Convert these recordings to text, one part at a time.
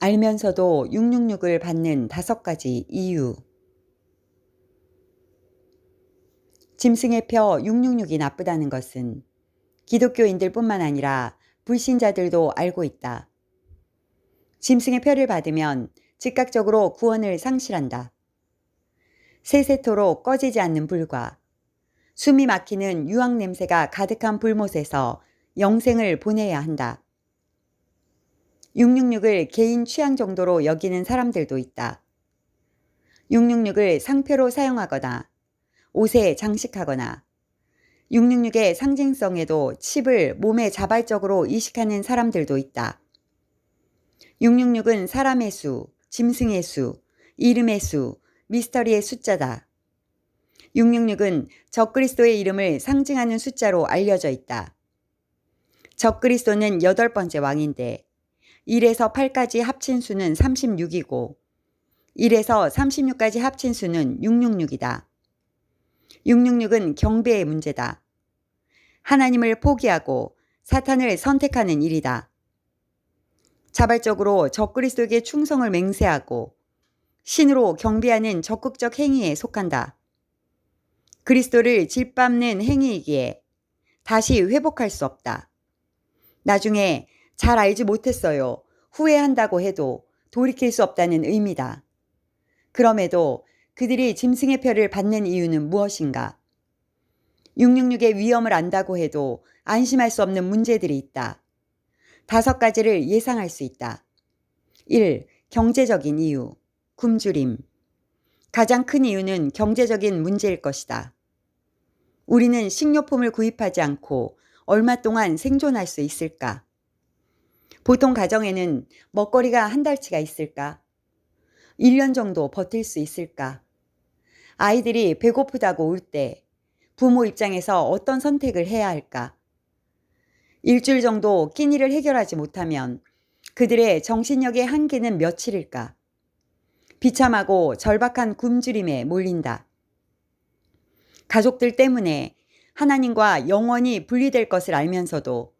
알면서도 666을 받는 다섯 가지 이유. 짐승의 표 666이 나쁘다는 것은 기독교인들 뿐만 아니라 불신자들도 알고 있다. 짐승의 표를 받으면 즉각적으로 구원을 상실한다. 세세토록 꺼지지 않는 불과 숨이 막히는 유황 냄새가 가득한 불못에서 영생을 보내야 한다. 666을 개인 취향 정도로 여기는 사람들도 있다. 666을 상표로 사용하거나 옷에 장식하거나 666의 상징성에도 칩을 몸에 자발적으로 이식하는 사람들도 있다. 666은 사람의 수, 짐승의 수, 이름의 수, 미스터리의 숫자다. 666은 적그리스도의 이름을 상징하는 숫자로 알려져 있다. 적그리스도는 여덟 번째 왕인데 1에서 8까지 합친 수는 36이고 1에서 36까지 합친 수는 666이다. 666은 경배의 문제다. 하나님을 포기하고 사탄을 선택하는 일이다. 자발적으로 적그리스도에게 충성을 맹세하고 신으로 경배하는 적극적 행위에 속한다. 그리스도를 짓밟는 행위이기에 다시 회복할 수 없다. 나중에 잘 알지 못했어요. 후회한다고 해도 돌이킬 수 없다는 의미다. 그럼에도 그들이 짐승의 표를 받는 이유는 무엇인가? 666의 위험을 안다고 해도 안심할 수 없는 문제들이 있다. 다섯 가지를 예상할 수 있다. 1. 경제적인 이유. 굶주림. 가장 큰 이유는 경제적인 문제일 것이다. 우리는 식료품을 구입하지 않고 얼마 동안 생존할 수 있을까? 보통 가정에는 먹거리가 한 달치가 있을까? 1년 정도 버틸 수 있을까? 아이들이 배고프다고 울 때 부모 입장에서 어떤 선택을 해야 할까? 일주일 정도 끼니를 해결하지 못하면 그들의 정신력의 한계는 며칠일까? 비참하고 절박한 굶주림에 몰린다. 가족들 때문에 하나님과 영원히 분리될 것을 알면서도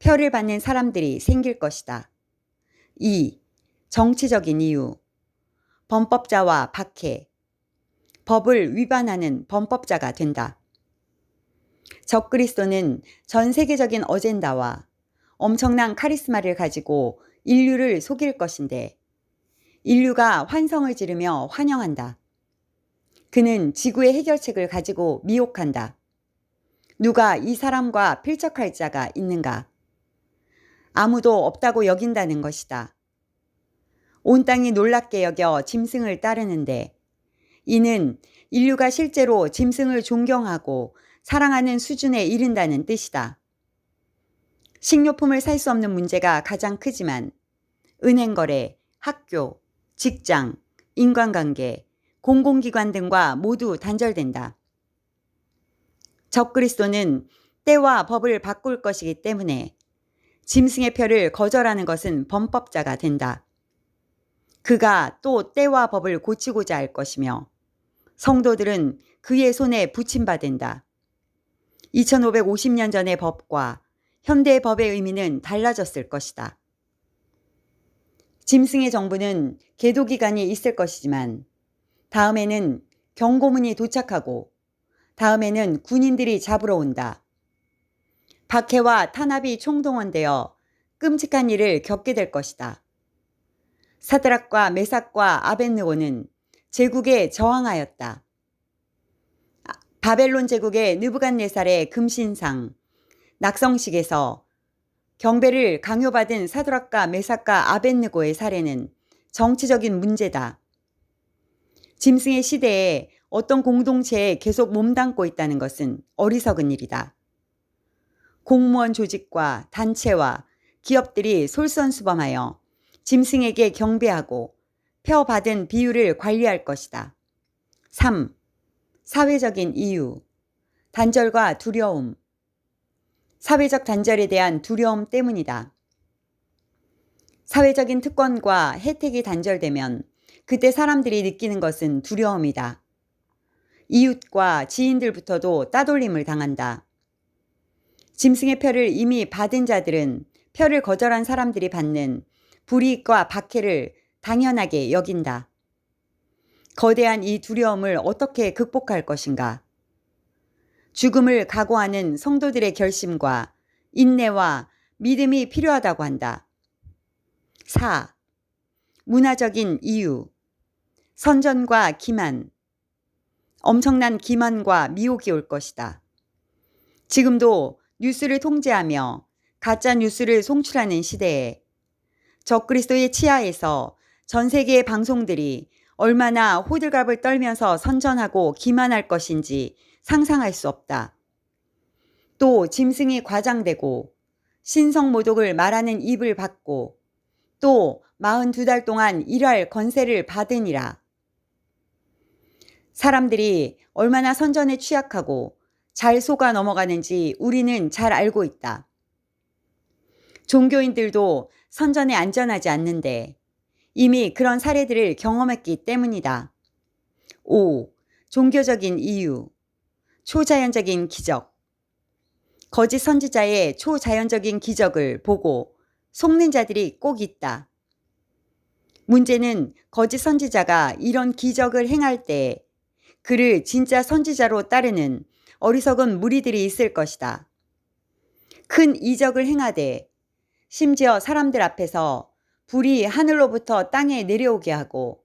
표를 받는 사람들이 생길 것이다. 2. 정치적인 이유. 범법자와 박해. 법을 위반하는 범법자가 된다. 적그리스도는 전 세계적인 어젠다와 엄청난 카리스마를 가지고 인류를 속일 것인데 인류가 환성을 지르며 환영한다. 그는 지구의 해결책을 가지고 미혹한다. 누가 이 사람과 필적할 자가 있는가? 아무도 없다고 여긴다는 것이다. 온 땅이 놀랍게 여겨 짐승을 따르는데 이는 인류가 실제로 짐승을 존경하고 사랑하는 수준에 이른다는 뜻이다. 식료품을 살 수 없는 문제가 가장 크지만 은행 거래, 학교, 직장, 인간관계, 공공기관 등과 모두 단절된다. 적그리스도는 때와 법을 바꿀 것이기 때문에 짐승의 표를 거절하는 것은 범법자가 된다. 그가 또 때와 법을 고치고자 할 것이며 성도들은 그의 손에 붙임받은다. 2550년 전의 법과 현대의 법의 의미는 달라졌을 것이다. 짐승의 정부는 계도 기간이 있을 것이지만 다음에는 경고문이 도착하고 다음에는 군인들이 잡으러 온다. 박해와 탄압이 총동원되어 끔찍한 일을 겪게 될 것이다. 사드락과 메삭과 아벤느고는 제국에 저항하였다. 바벨론 제국의 느부갓네살의 금신상 낙성식에서 경배를 강요받은 사드락과 메삭과 아벤느고의 사례는 정치적인 문제다. 짐승의 시대에 어떤 공동체에 계속 몸담고 있다는 것은 어리석은 일이다. 공무원 조직과 단체와 기업들이 솔선수범하여 짐승에게 경배하고 표 받은 비율을 관리할 것이다. 3. 사회적인 이유. 단절과 두려움. 사회적 단절에 대한 두려움 때문이다. 사회적인 특권과 혜택이 단절되면 그때 사람들이 느끼는 것은 두려움이다. 이웃과 지인들부터도 따돌림을 당한다. 짐승의 표를 이미 받은 자들은 표를 거절한 사람들이 받는 불이익과 박해를 당연하게 여긴다. 거대한 이 두려움을 어떻게 극복할 것인가? 죽음을 각오하는 성도들의 결심과 인내와 믿음이 필요하다고 한다. 4. 문화적인 이유. 선전과 기만. 엄청난 기만과 미혹이 올 것이다. 지금도 뉴스를 통제하며 가짜 뉴스를 송출하는 시대에 적그리스도의 치하에서 전 세계의 방송들이 얼마나 호들갑을 떨면서 선전하고 기만할 것인지 상상할 수 없다. 또 짐승이 과장되고 신성 모독을 말하는 입을 받고 또 42달 동안 일할 건세를 받으니라. 사람들이 얼마나 선전에 취약하고 잘 속아 넘어가는지 우리는 잘 알고 있다. 종교인들도 선전에 안전하지 않는데 이미 그런 사례들을 경험했기 때문이다. 5. 종교적인 이유. 초자연적인 기적. 거짓 선지자의 초자연적인 기적을 보고 속는 자들이 꼭 있다. 문제는 거짓 선지자가 이런 기적을 행할 때 그를 진짜 선지자로 따르는 어리석은 무리들이 있을 것이다. 큰 이적을 행하되 심지어 사람들 앞에서 불이 하늘로부터 땅에 내려오게 하고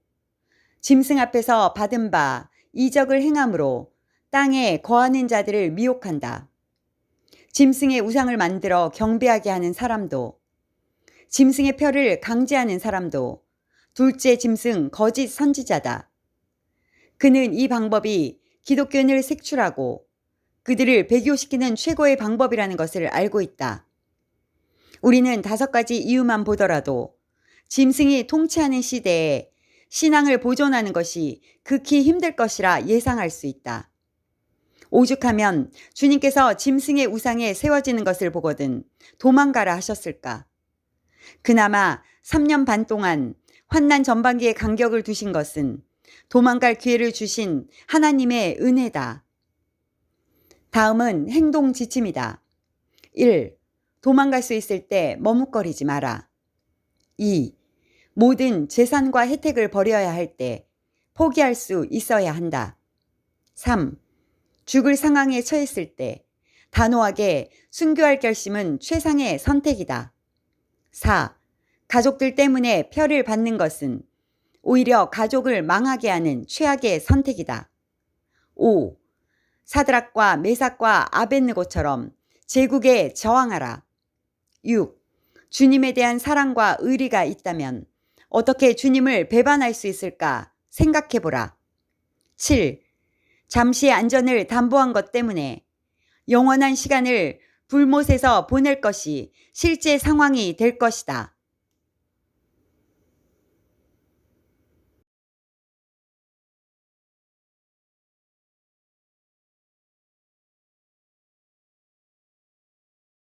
짐승 앞에서 받은 바 이적을 행함으로 땅에 거하는 자들을 미혹한다. 짐승의 우상을 만들어 경배하게 하는 사람도 짐승의 표를 강제하는 사람도 둘째 짐승 거짓 선지자다. 그는 이 방법이 기독교인을 색출하고 그들을 배교시키는 최고의 방법이라는 것을 알고 있다. 우리는 다섯 가지 이유만 보더라도 짐승이 통치하는 시대에 신앙을 보존하는 것이 극히 힘들 것이라 예상할 수 있다. 오죽하면 주님께서 짐승의 우상에 세워지는 것을 보거든 도망가라 하셨을까? 그나마 3년 반 동안 환난 전반기에 간격을 두신 것은 도망갈 기회를 주신 하나님의 은혜다. 다음은 행동 지침이다. 1. 도망갈 수 있을 때 머뭇거리지 마라. 2. 모든 재산과 혜택을 버려야 할 때 포기할 수 있어야 한다. 3. 죽을 상황에 처했을 때 단호하게 순교할 결심은 최상의 선택이다. 4. 가족들 때문에 표를 받는 것은 오히려 가족을 망하게 하는 최악의 선택이다. 5. 사드락과 메삭과 아벤느고처럼 제국에 저항하라. 6. 주님에 대한 사랑과 의리가 있다면 어떻게 주님을 배반할 수 있을까 생각해 보라. 7. 잠시의 안전을 담보한 것 때문에 영원한 시간을 불못에서 보낼 것이 실제 상황이 될 것이다.